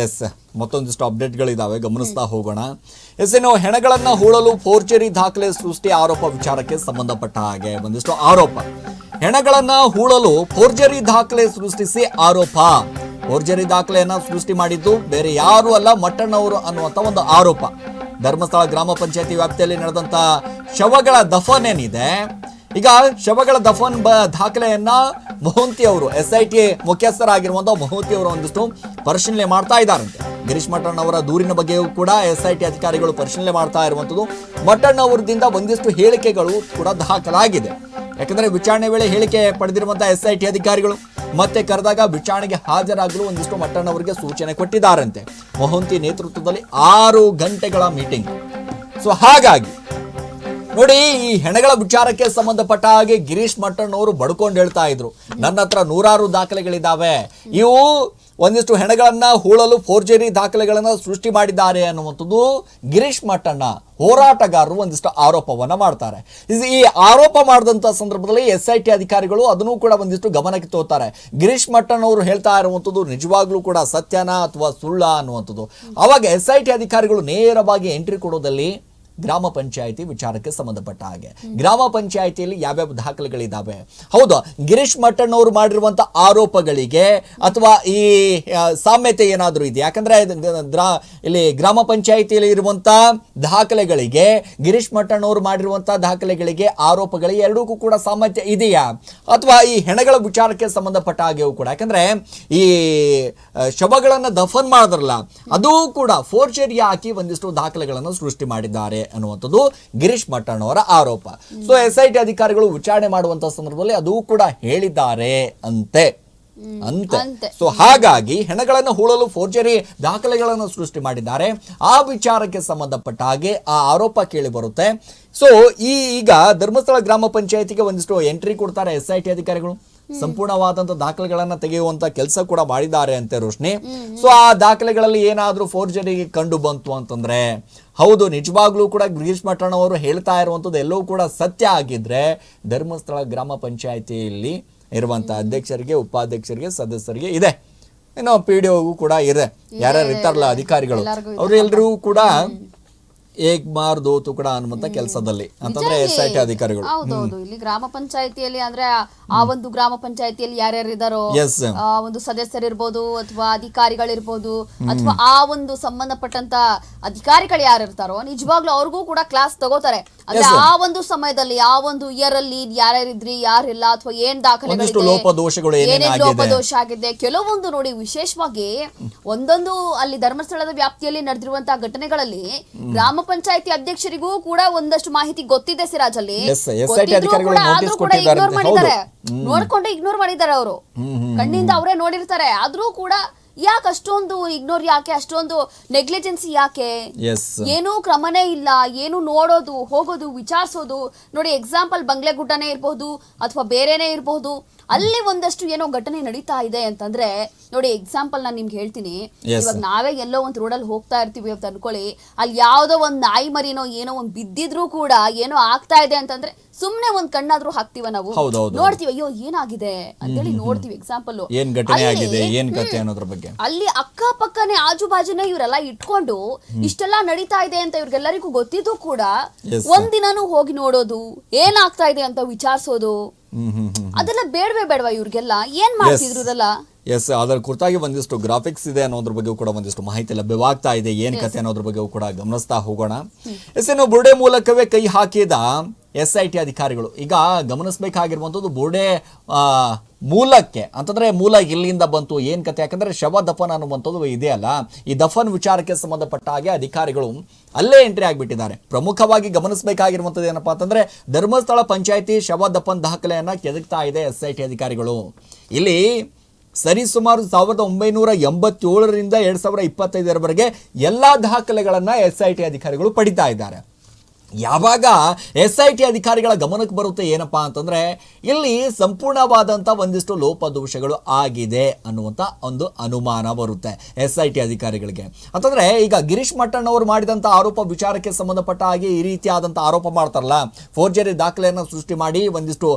S ಮತ್ತೊಂದಿಷ್ಟು ಅಪ್ಡೇಟ್ಗಳಿದ್ದಾವೆ ಗಮನಿಸ್ತಾ ಹೋಗೋಣ. S ಇನ್ನು ಹೆಣಗಳನ್ನು ಹೂಳಲು ಫೋರ್ಜರಿ ದಾಖಲೆ ಸೃಷ್ಟಿ ಆರೋಪ ವಿಚಾರಕ್ಕೆ ಸಂಬಂಧಪಟ್ಟ ಹಾಗೆ ಒಂದಿಷ್ಟು ಆರೋಪ. ಹೆಣಗಳನ್ನು ಹೂಳಲು ಫೋರ್ಜರಿ ದಾಖಲೆ ಸೃಷ್ಟಿಸಿ ಆರೋಪ. ಫೋರ್ಜರಿ ದಾಖಲೆಯನ್ನು ಸೃಷ್ಟಿ ಮಾಡಿದ್ದು ಬೇರೆ ಯಾರು ಅಲ್ಲ, ಮಟ್ಟಣ್ಣವರು ಅನ್ನುವಂತ ಒಂದು ಆರೋಪ. ಧರ್ಮಸ್ಥಳ ಗ್ರಾಮ ಪಂಚಾಯತಿ ವ್ಯಾಪ್ತಿಯಲ್ಲಿ ನಡೆದಂತ ಶವಗಳ ದಫನ್ ಏನಿದೆ ಈಗ ಶವಗಳ ದಫನ್ ಬ ದಾಖಲೆಯನ್ನ ಮೊಹಂತಿ ಅವರು ಎಸ್ ಐ ಟಿ ಮುಖ್ಯಸ್ಥರಾಗಿರುವಂತಹ ಮೊಹಂತಿ ಅವರು ಒಂದಿಷ್ಟು ಪರಿಶೀಲನೆ ಮಾಡ್ತಾ ಇದ್ದಾರಂತೆ. ಗಿರೀಶ್ ಮಠಣ್ಣ ಅವರ ದೂರಿನ ಬಗ್ಗೆಯೂ ಕೂಡ ಎಸ್ ಐ ಟಿ ಅಧಿಕಾರಿಗಳು ಪರಿಶೀಲನೆ ಮಾಡ್ತಾ ಇರುವಂತದ್ದು. ಮಠಣ್ಣ ಅವರದಿಂದ ಒಂದಿಷ್ಟು ಹೇಳಿಕೆಗಳು ಕೂಡ ದಾಖಲಾಗಿದೆ. ಯಾಕಂದ್ರೆ ವಿಚಾರಣೆ ವೇಳೆ ಹೇಳಿಕೆ ಪಡೆದಿರುವಂತಹ ಎಸ್ ಐ ಟಿ ಅಧಿಕಾರಿಗಳು ಮತ್ತೆ ಕರೆದಾಗ ವಿಚಾರಣೆಗೆ ಹಾಜರಾಗಲು ಒಂದಿಷ್ಟು ಮಟ್ಟಣ್ಣ ಅವರಿಗೆ ಸೂಚನೆ ಕೊಟ್ಟಿದ್ದಾರಂತೆ. ಮೊಹಂತಿ ನೇತೃತ್ವದಲ್ಲಿ ಆರು ಗಂಟೆಗಳ ಮೀಟಿಂಗ್ ಸೊ ಹಾಗಾಗಿ ನೋಡಿ, ಈ ಹೆಣಗಳ ವಿಚಾರಕ್ಕೆ ಸಂಬಂಧಪಟ್ಟ ಹಾಗೆ ಗಿರೀಶ್ ಮಟ್ಟಣ್ಣವರು ಬಡ್ಕೊಂಡು ಹೇಳ್ತಾ ಇದ್ರು. ನನ್ನ ಹತ್ರ ನೂರಾರು ದಾಖಲೆಗಳಿದ್ದಾವೆ ಇವು ಒಂದಿಷ್ಟು ಹೆಣಗಳನ್ನ ಹೂಳಲು ಫೋರ್ಜರಿ ದಾಖಲೆಗಳನ್ನ ಸೃಷ್ಟಿ ಮಾಡಿದ್ದಾರೆ ಅನ್ನುವಂಥದ್ದು ಗಿರೀಶ್ ಮಟ್ಟಣ್ಣ, ಹೋರಾಟಗಾರರು ಒಂದಿಷ್ಟು ಆರೋಪವನ್ನ ಮಾಡ್ತಾರೆ. ಈ ಆರೋಪ ಮಾಡಿದಂತ ಸಂದರ್ಭದಲ್ಲಿ ಎಸ್ ಐ ಟಿ ಅಧಿಕಾರಿಗಳು ಅದನ್ನು ಕೂಡ ಒಂದಿಷ್ಟು ಗಮನಕ್ಕೆ ತೋತಾರೆ ಗಿರೀಶ್ ಮಟ್ಟಣ್ಣವರು ಹೇಳ್ತಾ ಇರುವಂಥದ್ದು ನಿಜವಾಗ್ಲೂ ಕೂಡ ಸತ್ಯನಾ ಅಥವಾ ಸುಳ್ಳ ಅನ್ನುವಂಥದ್ದು. ಅವಾಗ ಎಸ್ ಐ ಟಿ ಅಧಿಕಾರಿಗಳು ನೇರವಾಗಿ ಎಂಟ್ರಿ ಕೊಡೋದಲ್ಲಿ ಗ್ರಾಮ ಪಂಚಾಯಿತಿ ವಿಚಾರಕ್ಕೆ ಸಂಬಂಧಪಟ್ಟ ಹಾಗೆ. ಗ್ರಾಮ ಪಂಚಾಯಿತಿಯಲ್ಲಿ ಯಾವ್ಯಾವ ದಾಖಲೆಗಳಿದ್ದಾವೆ ಹೌದು, ಗಿರೀಶ್ ಮಟ್ಟಣ್ಣವರು ಮಾಡಿರುವಂತ ಆರೋಪಗಳಿಗೆ ಅಥವಾ ಈ ಸಾಮ್ಯತೆ ಏನಾದರೂ ಇದೆ ಯಾಕಂದ್ರೆ ಇಲ್ಲಿ ಗ್ರಾಮ ಪಂಚಾಯಿತಿಯಲ್ಲಿ ಇರುವಂತ ದಾಖಲೆಗಳಿಗೆ, ಗಿರೀಶ್ ಮಟ್ಟಣ್ಣವರು ಮಾಡಿರುವಂತ ದಾಖಲೆಗಳಿಗೆ ಆರೋಪಗಳಿಗೆ ಎರಡಕ್ಕೂ ಕೂಡ ಸಾಮ್ಯತೆ ಇದೆಯಾ? ಅಥವಾ ಈ ಹೆಣಗಳ ವಿಚಾರಕ್ಕೆ ಸಂಬಂಧಪಟ್ಟ ಹಾಗೆಯೂ ಕೂಡ? ಯಾಕಂದ್ರೆ ಈ ಶವಗಳನ್ನು ದಫನ್ ಮಾಡಿದ್ರಲ್ಲ, ಅದು ಕೂಡ ಫೋರ್ಜರಿ ಹಾಕಿ ಒಂದಿಷ್ಟು ದಾಖಲೆಗಳನ್ನು ಸೃಷ್ಟಿ ಮಾಡಿದ್ದಾರೆ. ಅನ್ನುವಂಥದ್ದು ಗಿರೀಶ್ ಮಟ್ಟಣ್ಣವರ ಆರೋಪ. ಸೊ ಎಸ್ ಐ ಟಿ ಅಧಿಕಾರಿಗಳು ವಿಚಾರಣೆ ಮಾಡುವಂತಹ ಸಂದರ್ಭದಲ್ಲಿ ಅದು ಕೂಡ ಹೇಳಿದ್ದಾರೆ ಅಂತೆ. ಅಂತೆ. ಅಂತೆ. ಸೊ ಹಾಗಾಗಿ ಹೆಣಗಳನ್ನು ಹೂಳಲು ಫೋರ್ಜರಿ ದಾಖಲೆಗಳನ್ನು ಸೃಷ್ಟಿ ಮಾಡಿದ್ದಾರೆ. ಆ ವಿಚಾರಕ್ಕೆ ಸಂಬಂಧಪಟ್ಟ ಹಾಗೆ ಆ ಆರೋಪ ಕೇಳಿ ಬರುತ್ತೆ. ಸೊ ಈ ಈಗ ಧರ್ಮಸ್ಥಳ ಗ್ರಾಮ ಪಂಚಾಯತಿಗೆ ಒಂದಿಷ್ಟು ಎಂಟ್ರಿ ಕೊಡ್ತಾರೆ ಎಸ್ ಐ ಟಿ ಅಧಿಕಾರಿಗಳು. ಸಂಪೂರ್ಣವಾದಂತ ದಾಖಲೆಗಳನ್ನ ತೆಗೆಯುವಂತ ಕೆಲಸ ಕೂಡ ಮಾಡಿದ್ದಾರೆ ಅಂತೆ ರೋಶ್ನಿ. ಸೊ ಆ ದಾಖಲೆಗಳಲ್ಲಿ ಏನಾದ್ರೂ ಫೋರ್ಜರಿ ಕಂಡು ಬಂತು ಅಂತಂದ್ರೆ ಹೌದು ನಿಜವಾಗ್ಲೂ ಕೂಡ ಗಿರೀಶ್ ಮಠಣ್ಣ ಅವರು ಹೇಳ್ತಾ ಇರುವಂತದ್ದು ಎಲ್ಲವೂ ಕೂಡ ಸತ್ಯ ಆಗಿದ್ರೆ ಧರ್ಮಸ್ಥಳ ಗ್ರಾಮ ಪಂಚಾಯತಿಯಲ್ಲಿ ಇರುವಂತ ಅಧ್ಯಕ್ಷರಿಗೆ ಉಪಾಧ್ಯಕ್ಷರಿಗೆ ಸದಸ್ಯರಿಗೆ ಇದೆ. ಇನ್ನು ಪಿ ಡಿ ಕೂಡ ಇದೆ. ಯಾರ್ಯಾರು ಇರ್ತಾರಲ್ಲ ಅಧಿಕಾರಿಗಳು. ಅವರೆಲ್ಲರೂ ಕೂಡ ಏಕ್ ದೋ ತುಕಡ ಅನ್ನುವಂತ ಕೆಲಸದಲ್ಲಿ. ಅಂತಂದ್ರೆ ಎಸ್ ಐ ಟಿ ಅಧಿಕಾರಿಗಳು. ಹೌದೌದು ಇಲ್ಲಿ ಗ್ರಾಮ ಪಂಚಾಯತಿಯಲ್ಲಿ ಅಂದ್ರೆ ಆ ಒಂದು ಗ್ರಾಮ ಪಂಚಾಯತಿಯಲ್ಲಿ ಯಾರ್ಯಾರು ಇದಾರೋ ಆ ಒಂದು ಸದಸ್ಯರಿರ್ಬೋದು ಅಥವಾ ಅಧಿಕಾರಿಗಳಿರ್ಬೋದು ಅಥವಾ ಆ ಒಂದು ಸಂಬಂಧಪಟ್ಟಂತ ಅಧಿಕಾರಿಗಳು ಯಾರು ಇರ್ತಾರೋ ನಿಜವಾಗ್ಲೂ ಅವ್ರಿಗೂ ಕೂಡ ಕ್ಲಾಸ್ ತಗೋತಾರೆ. ಅಂದ್ರೆ ಆ ಒಂದು ಸಮಯದಲ್ಲಿ ಆ ಒಂದು ಇಯರ್ ಅಲ್ಲಿ ಯಾರ್ಯಾರಿದ್ರಿ ಯಾರಿಲ್ಲ ಅಥವಾ ಏನ್ ಒಂದಿಷ್ಟು ದಾಖಲೆಗಳಿದೆ ಲೋಪದೋಷಗಳು ಏನೇನ್ ಏನೇನ್ ಆಗಿದೆ? ಲೋಪದೋಷ ಆಗಿದೆ ಕೆಲವೊಂದು ನೋಡಿ ವಿಶೇಷವಾಗಿ ಒಂದೊಂದು ಅಲ್ಲಿ ಧರ್ಮಸ್ಥಳದ ವ್ಯಾಪ್ತಿಯಲ್ಲಿ ನಡೆದಿರುವಂತಹ ಘಟನೆಗಳಲ್ಲಿ ಗ್ರಾಮ ಪಂಚಾಯತಿ ಅಧ್ಯಕ್ಷರಿಗೂ ಕೂಡ ಒಂದಷ್ಟು ಮಾಹಿತಿ ಗೊತ್ತಿದೆ ಸಿರಾಜ್ ಅಲ್ಲಿ Yes, SIT ಅಧಿಕಾರಿಗಳು ಕೂಡ notice ಆದ್ರೂ ಕೂಡ ಕೊಟ್ಟಿದ್ದಾರೆ. ಇಗ್ನೋರ್ ಅಂತ. ಮಾಡಿದ್ದಾರೆ ನೋಡ್ಕೊಂಡು ಇಗ್ನೋರ್ ಮಾಡಿದ್ದಾರೆ ಅವರು. ಕಣ್ಣಿಂದ ಅವರೇ ನೋಡಿರ್ತಾರೆ. ಆದ್ರೂ ಕೂಡ ಯಾಕೆ ಅಷ್ಟೊಂದು ಇಗ್ನೋರ್ ಯಾಕೆ ಅಷ್ಟೊಂದು ನೆಗ್ಲಿಜೆನ್ಸಿ ಯಾಕೆ? ಎಸ್ ಏನೂ ಕ್ರಮನೇ ಇಲ್ಲ ಏನು ನೋಡೋದು ಹೋಗೋದು ವಿಚಾರಿಸೋದು. ನೋಡಿ ಎಕ್ಸಾಂಪಲ್ ಬಂಗ್ಲೆಗುಡ್ಡನೇ ಇರಬಹುದು ಅಥವಾ ಬೇರೆನೇ ಇರಬಹುದು ಅಲ್ಲಿ ಒಂದಷ್ಟು ಏನೋ ಘಟನೆ ನಡೀತಾ ಇದೆ ಅಂತಂದ್ರೆ ನೋಡಿ ಎಕ್ಸಾಂಪಲ್ ನಾನು ನಿಮ್ಗೆ ಹೇಳ್ತೀನಿ. ಇವಾಗ ನಾವೇ ಎಲ್ಲೋ ಒಂದು ರೋಡಲ್ಲಿ ಹೋಗ್ತಾ ಇರ್ತೀವಿ ಅಂತ ಅನ್ಕೊಳ್ಳಿ. ಅಲ್ಲಿ ಯಾವುದೋ ಒಂದು ನಾಯಿ ಮರಿನೋ ಏನೋ ಒಂದ್ ಬಿದ್ದಿದ್ರು ಕೂಡ ಏನೋ ಆಗ್ತಾ ಇದೆ ಅಂತಂದ್ರೆ ಸುಮ್ನೆ ಒಂದ್ ಕಣ್ಣಾದ್ರೂ ಹಾಕ್ತಿವ ನಾವು. ನೋಡ್ತೀವಿ ಅಯ್ಯೋ ಏನಾಗಿದೆ? ಅಂತೇಳಿ ನೋಡ್ತೀವಿ ಎಕ್ಸಾಂಪಲ್ ಏನ್ ಘಟನೆ ಆಗಿದೆ ಏನ್ ಕಥೆ ಅನ್ನೋದ್ರ ಬಗ್ಗೆ? ಅಲ್ಲಿ ಅಕ್ಕಪಕ್ಕನೆ ಆಜು ಬಾಜುನೇ ಇವರೆಲ್ಲ ಇಟ್ಕೊಂಡು ಇಷ್ಟೆಲ್ಲ ನಡೀತಾ ಇದೆ ಅಂತ ಇವ್ರಿಗೆಲ್ಲರಿಗೂ ಗೊತ್ತಿದ್ದು ಕೂಡ ಒಂದಿನೂ ಒಂದಿನಾನು ಹೋಗಿ ನೋಡೋದು ಏನಾಗ್ತಾ ಇದೆ ಅಂತ ವಿಚಾರಿಸೋದು. ಅದೆಲ್ಲ ಬೇಡವೇ ಬೇಡವಾ ಇವ್ರಿಗೆಲ್ಲ? ಏನ್ ಮಾಡ್ತಿದ್ರು ಅಲ್ಲ ಎಸ್ ಅದರ ಕುರಿತಾಗಿ ಒಂದಿಷ್ಟು ಗ್ರಾಫಿಕ್ಸ್ ಇದೆ ಅನ್ನೋದ್ರ ಬಗ್ಗೆ ಕೂಡ ಒಂದಿಷ್ಟು ಮಾಹಿತಿ ಲಭ್ಯವಾಗ್ತಾ ಇದೆ. ಏನ್ ಕತೆ ಅನ್ನೋದ್ರ ಬಗ್ಗೆ ಕೂಡ ಗಮನಿಸ್ತಾ ಹೋಗೋಣ. ಎಸ್ ಇನ್ನು ಬುರುಡೆ ಮೂಲಕವೇ ಕೈ ಹಾಕಿದ ಎಸ್ ಐ ಟಿ ಅಧಿಕಾರಿಗಳು. ಈಗ ಗಮನಿಸಬೇಕಾಗಿರುವಂಥದ್ದು ಬೋರ್ಡೆ ಮೂಲಕ್ಕೆ, ಅಂತಂದರೆ ಮೂಲ ಇಲ್ಲಿಂದ ಬಂತು, ಏನು ಕತೆ? ಯಾಕಂದರೆ ಶವ ದಫನ್ ಅನ್ನುವಂಥದ್ದು ಇದೆಯಲ್ಲ ಈ ದಫನ್ ವಿಚಾರಕ್ಕೆ ಸಂಬಂಧಪಟ್ಟ ಹಾಗೆ ಅಧಿಕಾರಿಗಳು ಅಲ್ಲೇ ಎಂಟ್ರಿ ಆಗಿಬಿಟ್ಟಿದ್ದಾರೆ. ಪ್ರಮುಖವಾಗಿ ಗಮನಿಸಬೇಕಾಗಿರುವಂಥದ್ದು ಏನಪ್ಪ ಅಂತಂದ್ರೆ ಧರ್ಮಸ್ಥಳ ಪಂಚಾಯಿತಿ ಶವ ದಫನ್ ದಾಖಲೆಯನ್ನು ಕೆದಕ್ತಾ ಇದೆ ಎಸ್ ಐ ಟಿ ಅಧಿಕಾರಿಗಳು. ಇಲ್ಲಿ ಸರಿಸುಮಾರು ಸಾವಿರದ ಒಂಬೈನೂರ ಎಂಬತ್ತೇಳರಿಂದ ಎರಡು ಸಾವಿರ ಇಪ್ಪತ್ತೈದರವರೆಗೆ ಎಲ್ಲ ದಾಖಲೆಗಳನ್ನು ಎಸ್ ಐ ಟಿ ಅಧಿಕಾರಿಗಳು ಪಡಿತಾ ಇದ್ದಾರೆ. ಯಾವಾಗ ಎಸ್ ಐ ಟಿ ಅಧಿಕಾರಿಗಳ ಗಮನಕ್ಕೆ ಬರುತ್ತೆ ಏನಪ್ಪಾ ಅಂತಂದರೆ, ಇಲ್ಲಿ ಸಂಪೂರ್ಣವಾದಂಥ ಒಂದಿಷ್ಟು ಲೋಪದೋಷಗಳು ಆಗಿದೆ ಅನ್ನುವಂಥ ಒಂದು ಅನುಮಾನ ಬರುತ್ತೆ ಎಸ್ ಐ ಟಿ ಅಧಿಕಾರಿಗಳಿಗೆ. ಅಂತಂದರೆ, ಈಗ ಗಿರೀಶ್ ಮಟ್ಟಣ್ಣ ಅವರು ಮಾಡಿದಂಥ ಆರೋಪ ವಿಚಾರಕ್ಕೆ ಸಂಬಂಧಪಟ್ಟ ಹಾಗೆ ಈ ರೀತಿಯಾದಂಥ ಆರೋಪ ಮಾಡ್ತಾರಲ್ಲ, ಫೋರ್ಜರಿ ದಾಖಲೆಯನ್ನು ಸೃಷ್ಟಿ ಮಾಡಿ ಒಂದಿಷ್ಟು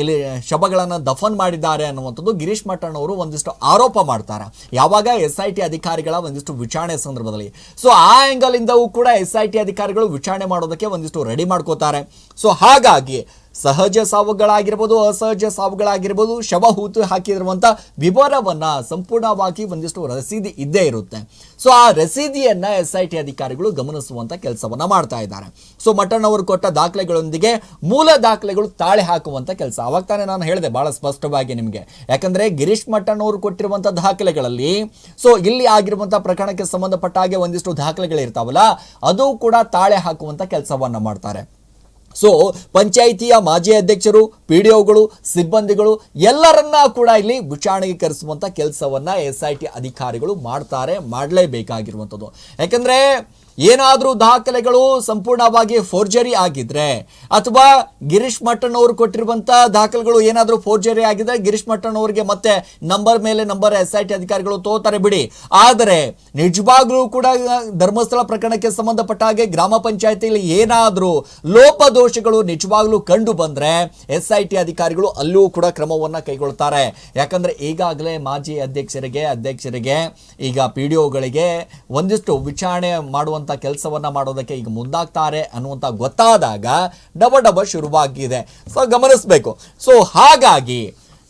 ಇಲ್ಲಿ ಶಬಗಳನ್ನು ದಫನ್ ಮಾಡಿದ್ದಾರೆ ಅನ್ನುವಂಥದ್ದು ಗಿರೀಶ್ ಮಟ್ಟಣ್ಣ ಅವರು ಒಂದಿಷ್ಟು ಆರೋಪ ಮಾಡ್ತಾರೆ. ಯಾವಾಗ ಎಸ್ ಐ ಟಿ ಅಧಿಕಾರಿಗಳ ಒಂದಿಷ್ಟು ವಿಚಾರಣೆ ಸಂದರ್ಭದಲ್ಲಿ. ಸೊ ಆ ಆಂಗಲ್ ಇಂದವೂ ಕೂಡ ಎಸ್ ಐ ಟಿ ಅಧಿಕಾರಿಗಳು ವಿಚಾರಣೆ ಮಾಡೋದಕ್ಕೆ ಒಂದಿಷ್ಟು ರೆಡಿ ಮಾಡ್ಕೋತಾರೆ. ಸೊ ಹಾಗಾಗಿ ಸಹಜ ಸಾವುಗಳಾಗಿರ್ಬೋದು, ಅಸಹಜ ಸಾವುಗಳಾಗಿರ್ಬೋದು, ಶವ ಹೂತು ಹಾಕಿರುವಂತ ವಿವರವನ್ನ ಸಂಪೂರ್ಣವಾಗಿ ಒಂದಿಷ್ಟು ರಸೀದಿ ಇದ್ದೇ ಇರುತ್ತೆ. ಸೊ ಆ ರಸೀದಿಯನ್ನ ಎಸ್ ಐ ಟಿ ಅಧಿಕಾರಿಗಳು ಗಮನಿಸುವಂತ ಕೆಲಸವನ್ನ ಮಾಡ್ತಾ ಇದ್ದಾರೆ. ಸೊ ಮಟನ್ ಅವರು ಕೊಟ್ಟ ದಾಖಲೆಗಳೊಂದಿಗೆ ಮೂಲ ದಾಖಲೆಗಳು ತಾಳೆ ಹಾಕುವಂತ ಕೆಲಸ. ಅವಾಗ ತಾನೇ ನಾನು ಹೇಳಿದೆ, ಬಹಳ ಸ್ಪಷ್ಟವಾಗಿ ನಿಮಗೆ. ಯಾಕಂದ್ರೆ ಗಿರೀಶ್ ಮಟ್ಟನ್ ಅವರು ಕೊಟ್ಟಿರುವಂತ ದಾಖಲೆಗಳಲ್ಲಿ ಸೊ ಇಲ್ಲಿ ಆಗಿರುವಂಥ ಪ್ರಕರಣಕ್ಕೆ ಸಂಬಂಧಪಟ್ಟ ಹಾಗೆ ಒಂದಿಷ್ಟು ದಾಖಲೆಗಳಿರ್ತಾವಲ್ಲ, ಅದು ಕೂಡ ತಾಳೆ ಹಾಕುವಂತ ಕೆಲಸವನ್ನ ಮಾಡ್ತಾರೆ. ಸೊ ಪಂಚಾಯಿತಿಯ ಮಾಜಿ ಅಧ್ಯಕ್ಷರು, ಪಿ ಡಿ ಒಗಳು, ಸಿಬ್ಬಂದಿಗಳು ಎಲ್ಲರನ್ನ ಕೂಡ ಇಲ್ಲಿ ವಿಚಾರಣೆಗೆ ಕರೆಸುವಂತ ಕೆಲಸವನ್ನ ಎಸ್ ಐ ಟಿ ಅಧಿಕಾರಿಗಳು ಮಾಡ್ತಾರೆ, ಮಾಡಲೇಬೇಕಾಗಿರುವಂಥದ್ದು. ಯಾಕಂದ್ರೆ ಏನಾದರೂ ದಾಖಲೆಗಳು ಸಂಪೂರ್ಣವಾಗಿ ಫೋರ್ಜರಿ ಆಗಿದ್ರೆ ಅಥವಾ ಗಿರೀಶ್ ಮಟ್ಟಣ್ಣ ಅವರು ಕೊಟ್ಟಿರುವಂತ ದಾಖಲೆಗಳು ಏನಾದರೂ ಫೋರ್ಜರಿ ಆಗಿದ್ರೆ ಗಿರೀಶ್ ಮಟ್ಟಣ್ಣವರಿಗೆ ಮತ್ತೆ ನಂಬರ್ ಮೇಲೆ ನಂಬರ್ ಎಸ್ ಐ ಟಿ ಅಧಿಕಾರಿಗಳು ತೋತಾರೆ ಬಿಡಿ. ಆದರೆ ನಿಜವಾಗ್ಲೂ ಕೂಡ ಧರ್ಮಸ್ಥಳ ಪ್ರಕರಣಕ್ಕೆ ಸಂಬಂಧಪಟ್ಟ ಹಾಗೆ ಗ್ರಾಮ ಪಂಚಾಯತಿಯಲ್ಲಿ ಏನಾದರೂ ಲೋಪದೋಷಗಳು ನಿಜವಾಗ್ಲೂ ಕಂಡು ಬಂದರೆ ಎಸ್ ಐ ಟಿ ಅಧಿಕಾರಿಗಳು ಅಲ್ಲೂ ಕೂಡ ಕ್ರಮವನ್ನ ಕೈಗೊಳ್ತಾರೆ ಯಾಕಂದ್ರೆ ಈಗಾಗಲೇ ಮಾಜಿ ಅಧ್ಯಕ್ಷರಿಗೆ ಅಧ್ಯಕ್ಷರಿಗೆ, ಈಗ ಪಿ ಡಿ ಒಗಳಿಗೆ ಒಂದಿಷ್ಟು ವಿಚಾರಣೆ ಮಾಡುವಂತ ಕೆಲಸವನ್ನ ಮಾಡೋದಕ್ಕೆ ಈಗ ಮುಂದಾಗ್ತಾರೆ ಅನ್ನುವಂತ ಗೊತ್ತಾದಾಗ ಡಬ ಡಬ ಶುರುವಾಗಿದೆ. ಸೊ ಗಮನಿಸಬೇಕು. ಸೊ ಹಾಗಾಗಿ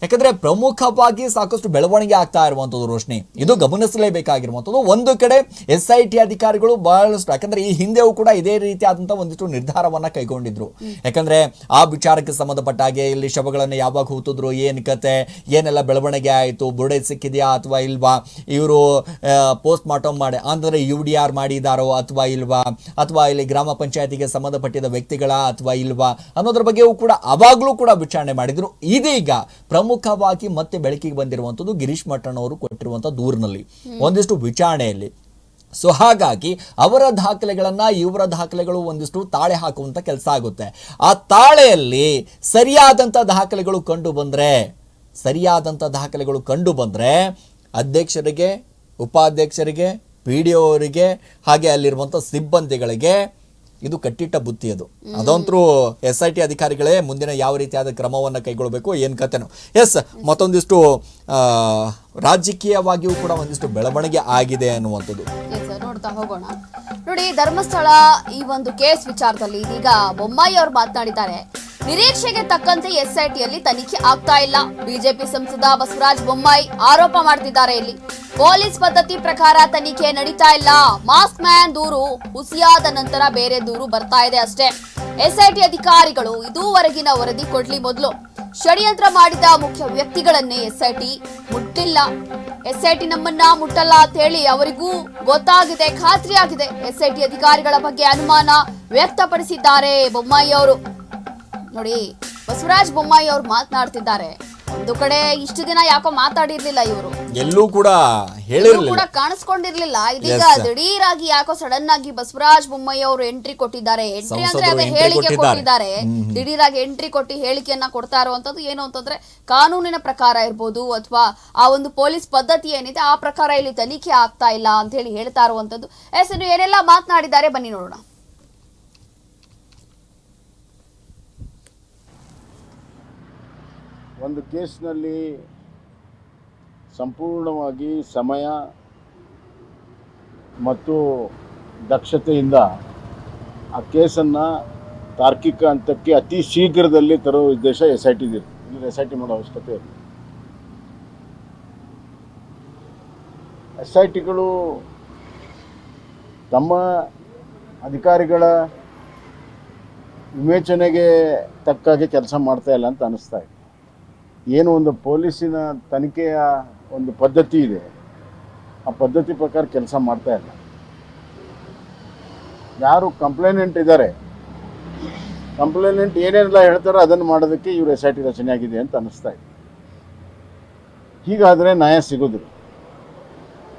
ಯಾಕಂದ್ರೆ ಪ್ರಮುಖವಾಗಿ ಸಾಕಷ್ಟು ಬೆಳವಣಿಗೆ ಆಗ್ತಾ ಇರುವಂತದ್ದು ರೋಶ್ನಿ. ಇದು ಗಮನಿಸಲೇಬೇಕಾಗಿರುವಂಥದ್ದು. ಒಂದು ಕಡೆ ಎಸ್ ಐ ಟಿ ಅಧಿಕಾರಿಗಳು ಬಹಳಷ್ಟು, ಯಾಕಂದ್ರೆ ಈ ಹಿಂದೆಯೂ ಕೂಡ ಇದೇ ರೀತಿಯಾದಂಥ ಒಂದಿಷ್ಟು ನಿರ್ಧಾರವನ್ನ ಕೈಗೊಂಡಿದ್ರು. ಯಾಕಂದ್ರೆ ಆ ವಿಚಾರಕ್ಕೆ ಸಂಬಂಧಪಟ್ಟ ಹಾಗೆ ಇಲ್ಲಿ ಶವಗಳನ್ನು ಯಾವಾಗ ಹೂತಿದ್ರು, ಏನ್ ಕತೆ, ಏನೆಲ್ಲ ಬೆಳವಣಿಗೆ ಆಯಿತು, ಬುರುಡೆ ಸಿಕ್ಕಿದೆಯಾ ಅಥವಾ ಇಲ್ವಾ, ಇವರು ಪೋಸ್ಟ್ ಮಾರ್ಟಮ್ ಮಾಡಿ, ಅಂದ್ರೆ ಯು ಡಿ ಆರ್ ಮಾಡಿದಾರೋ ಅಥವಾ ಇಲ್ವಾ, ಅಥವಾ ಇಲ್ಲಿ ಗ್ರಾಮ ಪಂಚಾಯತಿಗೆ ಸಂಬಂಧಪಟ್ಟಿದ ವ್ಯಕ್ತಿಗಳ ಅಥವಾ ಇಲ್ವಾ ಅನ್ನೋದ್ರ ಬಗ್ಗೆಯೂ ಕೂಡ ಅವಾಗಲೂ ಕೂಡ ವಿಚಾರಣೆ ಮಾಡಿದ್ರು. ಇದೀಗ ಪ್ರಮುಖವಾಗಿ ಮತ್ತೆ ಬೆಳಕಿಗೆ ಬಂದಿರುವಂಥದ್ದು ಗಿರೀಶ್ ಮಠಣ್ಣವರು ಕೊಟ್ಟಿರುವಂಥ ದೂರಿನಲ್ಲಿ. ಒಂದಿಷ್ಟು ವಿಚಾರಣೆಯಲ್ಲಿ. ಸೊ ಹಾಗಾಗಿ ಅವರ ದಾಖಲೆಗಳನ್ನು ಇವರ ದಾಖಲೆಗಳು ಒಂದಿಷ್ಟು ತಾಳೆ ಹಾಕುವಂತ ಕೆಲಸ ಆಗುತ್ತೆ. ಆ ತಾಳೆಯಲ್ಲಿ ಸರಿಯಾದಂಥ ದಾಖಲೆಗಳು ಕಂಡು ಬಂದರೆ ಸರಿಯಾದಂಥ ದಾಖಲೆಗಳು ಕಂಡು ಬಂದರೆ ಅಧ್ಯಕ್ಷರಿಗೆ, ಉಪಾಧ್ಯಕ್ಷರಿಗೆ, ಪಿ ಡಿ ಅವರಿಗೆ, ಹಾಗೆ ಅಲ್ಲಿರುವಂಥ ಸಿಬ್ಬಂದಿಗಳಿಗೆ ಇದು ಕಟ್ಟಿಟ್ಟ ಬುತ್ತಿ ಅದು. ಅದಂತರೂ ಎಸ್ ಐ ಟಿ ಅಧಿಕಾರಿಗಳೇ ಮುಂದಿನ ಯಾವ ರೀತಿಯಾದ ಕ್ರಮವನ್ನು ಕೈಗೊಳ್ಳಬೇಕು ಏನು ಕತೆನೋ ಎಸ್ ಮತ್ತೊಂದಿಷ್ಟು ರಾಜಕೀಯವಾಗಿಯೂ ಕೂಡ ಒಂದಿಷ್ಟು ಬೆಳವಣಿಗೆ ಆಗಿದೆ ಅನ್ನುವಂಥದ್ದು. ನೋಡ್ತಾ ಹೋಗೋಣ. ನೋಡಿ, ಧರ್ಮಸ್ಥಳ ಈ ಒಂದು ಕೇಸ್ ವಿಚಾರದಲ್ಲಿ ಈಗ ಬೊಮ್ಮಾಯಿ ಅವರು ಮಾತನಾಡಿದ್ದಾರೆ. ನಿರೀಕ್ಷೆಗೆ ತಕ್ಕಂತೆ ಎಸ್ಐಟಿಯಲ್ಲಿ ತನಿಖೆ ಆಗ್ತಾ ಇಲ್ಲ. ಬಿಜೆಪಿ ಸಂಸದ ಬಸವರಾಜ ಬೊಮ್ಮಾಯಿ ಆರೋಪ ಮಾಡ್ತಿದ್ದಾರೆ ಇಲ್ಲಿ. ಪೊಲೀಸ್ ಪದ್ಧತಿ ಪ್ರಕಾರ ತನಿಖೆ ನಡೀತಾ ಇಲ್ಲ. ಮಾಸ್ಕ್ ಮ್ಯಾನ್ ದೂರು ಹುಸಿಯಾದ ನಂತರ ಬೇರೆ ದೂರು ಬರ್ತಾ ಇದೆ ಅಷ್ಟೇ. ಎಸ್ಐಟಿ ಅಧಿಕಾರಿಗಳು ಇದುವರೆಗಿನ ವರದಿ ಕೊಡ್ಲಿ ಮೊದಲು. ಷಡ್ಯಂತ್ರ ಮಾಡಿದ ಮುಖ್ಯ ವ್ಯಕ್ತಿಗಳನ್ನೇ ಎಸ್ಐಟಿ ಮುಟ್ಟಿಲ್ಲ. ಎಸ್ಐಟಿ ನಮ್ಮನ್ನ ಮುಟ್ಟಲ್ಲ ಅಂತ ಹೇಳಿ ಅವರಿಗೂ ಗೊತ್ತಾಗಿದೆ, ಖಾತ್ರಿಯಾಗಿದೆ. ಎಸ್ಐಟಿ ಅಧಿಕಾರಿಗಳ ಬಗ್ಗೆ ಅನುಮಾನ ವ್ಯಕ್ತಪಡಿಸಿದ್ದಾರೆ ಬೊಮ್ಮಾಯಿ ಅವರು. ನೋಡಿ ಬಸವರಾಜ ಬೊಮ್ಮಾಯಿ ಅವ್ರು ಮಾತನಾಡ್ತಿದ್ದಾರೆ. ಒಂದು ಕಡೆ ಇಷ್ಟು ದಿನ ಯಾಕೋ ಮಾತಾಡಿರ್ಲಿಲ್ಲ ಇವರು. ಎಲ್ಲೂ ಕೂಡ ಕೂಡ ಕಾಣಿಸ್ಕೊಂಡಿರ್ಲಿಲ್ಲ. ಇದೀಗ ದಿಢೀರಾಗಿ ದಿಢೀರ್ ಆಗಿ ಯಾಕೋ ಸಡನ್ ಆಗಿ ಬಸವರಾಜ ಬೊಮ್ಮಾಯಿ ಅವರು ಎಂಟ್ರಿ ಕೊಟ್ಟಿದ್ದಾರೆ. ಎಂಟ್ರಿ ಅಂದ್ರೆ ಅದೇ ಹೇಳಿಕೆ ಕೊಟ್ಟಿದ್ದಾರೆ. ಕೊಟ್ಟಿದ್ದಾರೆ. ದಿಢೀರ್ ಆಗಿ ಎಂಟ್ರಿ ಕೊಟ್ಟು ಹೇಳಿಕೆಯನ್ನ ಕೊಡ್ತಾ ಇರುವಂತದ್ದು ಏನು ಅಂತಂದ್ರೆ ಕಾನೂನಿನ ಪ್ರಕಾರ ಇರ್ಬೋದು ಅಥವಾ ಆ ಒಂದು ಪೊಲೀಸ್ ಪದ್ಧತಿ ಏನಿದೆ ಆ ಪ್ರಕಾರ ಇಲ್ಲಿ ತನಿಖೆ ಆಗ್ತಾ ಇಲ್ಲ ಅಂತ ಹೇಳಿ ಹೇಳ್ತಾ ಇರುವಂತದ್ದು. ಎಸ್ ಇನ್ನು ಏನೆಲ್ಲ ಮಾತನಾಡಿದ್ದಾರೆ? ಬನ್ನಿ ನೋಡೋಣ. ಒಂದು ಕೇಸ್ನಲ್ಲಿ ಸಂಪೂರ್ಣವಾಗಿ ಸಮಯ ಮತ್ತು ದಕ್ಷತೆಯಿಂದ ಆ ಕೇಸನ್ನು ತಾರ್ಕಿಕ ಹಂತಕ್ಕೆ ಅತಿ ಶೀಘ್ರದಲ್ಲಿ ತರೋ ಉದ್ದೇಶ ಎಸ್ ಐ ಟಿ ಇಲ್ಲಿ ಎಸ್ ಐ ಟಿ ಮಾಡೋ ಅವಶ್ಯಕತೆ ಇರಲಿ ಎಸ್ ಐ ಟಿಗಳು ತಮ್ಮ ಅಧಿಕಾರಿಗಳ ವಿವೇಚನೆಗೆ ತಕ್ಕಾಗಿ ಕೆಲಸ ಮಾಡ್ತಾ ಇಲ್ಲ ಅಂತ ಅನ್ನಿಸ್ತಾ ಇದೆ. ಏನು ಒಂದು ಪೊಲೀಸಿನ ತನಿಖೆಯ ಒಂದು ಪದ್ಧತಿ ಇದೆ. ಆ ಪದ್ಧತಿ ಪ್ರಕಾರ ಕೆಲಸ ಮಾಡ್ತಾ ಇಲ್ಲ. ಯಾರು ಕಂಪ್ಲೇನೆಂಟ್ ಇದ್ದಾರೆ, ಕಂಪ್ಲೇನೆಂಟ್ ಏನೇನೆಲ್ಲ ಹೇಳ್ತಾರೋ ಅದನ್ನು ಮಾಡೋದಕ್ಕೆ ಇವರು ಎಸ್ ಐ ಟಿ ರಚನೆ ಆಗಿದೆ ಅಂತ ಅನ್ನಿಸ್ತಾ ಇದೆ. ಹೀಗಾದರೆ ನ್ಯಾಯ ಸಿಗೋದಿಲ್ಲ.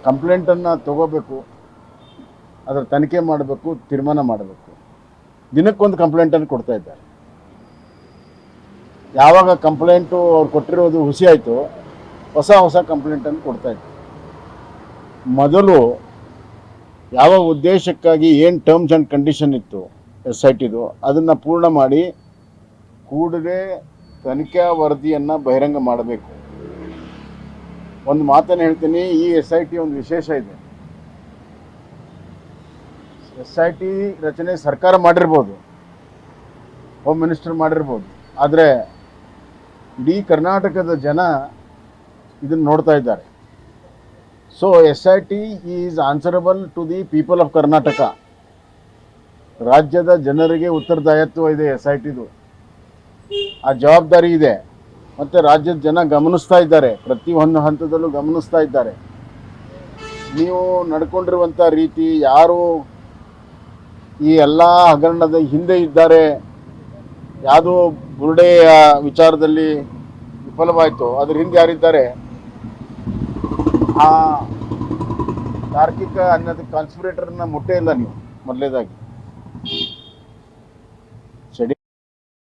ಕಂಪ್ಲೇಂಟನ್ನು ತಗೋಬೇಕು, ಅದರ ತನಿಖೆ ಮಾಡಬೇಕು, ತೀರ್ಮಾನ ಮಾಡಬೇಕು. ದಿನಕ್ಕೊಂದು ಕಂಪ್ಲೇಂಟನ್ನು ಕೊಡ್ತಾ ಇದ್ದಾರೆ. ಯಾವಾಗ ಕಂಪ್ಲೇಂಟು ಅವ್ರು ಕೊಟ್ಟಿರೋದು ಹುಸಿ ಆಯಿತು, ಹೊಸ ಹೊಸ ಕಂಪ್ಲೇಂಟನ್ನು ಕೊಡ್ತಾ ಇತ್ತು ಮೊದಲು ಯಾವ ಉದ್ದೇಶಕ್ಕಾಗಿ ಏನು ಟರ್ಮ್ಸ್ ಆ್ಯಂಡ್ ಕಂಡೀಷನ್ ಇತ್ತು ಎಸ್ ಐ ಟಿದು ಅದನ್ನು ಪೂರ್ಣ ಮಾಡಿ ಕೂಡಲೇ ತನಿಖಾ ವರದಿಯನ್ನು ಬಹಿರಂಗ ಮಾಡಬೇಕು. ಒಂದು ಮಾತನ್ನು ಹೇಳ್ತೀನಿ, ಈ ಎಸ್ ಐ ಟಿ ಒಂದು ವಿಶೇಷ ಇದೆ. ಎಸ್ ಐ ಟಿ ರಚನೆ ಸರ್ಕಾರ ಮಾಡಿರ್ಬೋದು ಹೋಮ್ ಮಿನಿಸ್ಟರ್ ಮಾಡಿರ್ಬೋದು, ಆದರೆ ಇಡೀ ಕರ್ನಾಟಕದ ಜನ ಇದನ್ನು ನೋಡ್ತಾ ಇದ್ದಾರೆ. So S I T is answerable to the people of Karnataka ರಾಜ್ಯದ ಜನರಿಗೆ ಉತ್ತರದಾಯತ್ವ ಇದೆ ಎಸ್ ಐ ಟಿದು ಆ ಜವಾಬ್ದಾರಿ ಇದೆ. ಮತ್ತು ರಾಜ್ಯದ ಜನ ಗಮನಿಸ್ತಾ ಇದ್ದಾರೆ. ಪ್ರತಿ ಒಂದು ಹಂತದಲ್ಲೂ ಗಮನಿಸ್ತಾ ಇದ್ದಾರೆ. ನೀವು ನಡ್ಕೊಂಡಿರುವಂಥ ರೀತಿ ಯಾರು ಈ ಎಲ್ಲ ಹಗರಣದ ಹಿಂದೆ ಇದ್ದಾರೆ? ಯಾವುದೋ ಬುರುಡೆಯ ವಿಚಾರದಲ್ಲಿ ವಿಫಲವಾಯಿತು. ಅದ್ರ ಹಿಂದೆ ಯಾರಿದ್ದಾರೆ? ಆ ತಾರ್ಕಿಕ ಅನ್ನೋದು ಕಾನ್ಸ್ಪಿರೇಟರ್ನ ಮೊಟ್ಟೆ ಇಲ್ಲ ನೀವು ಮೊದಲೇದಾಗಿ.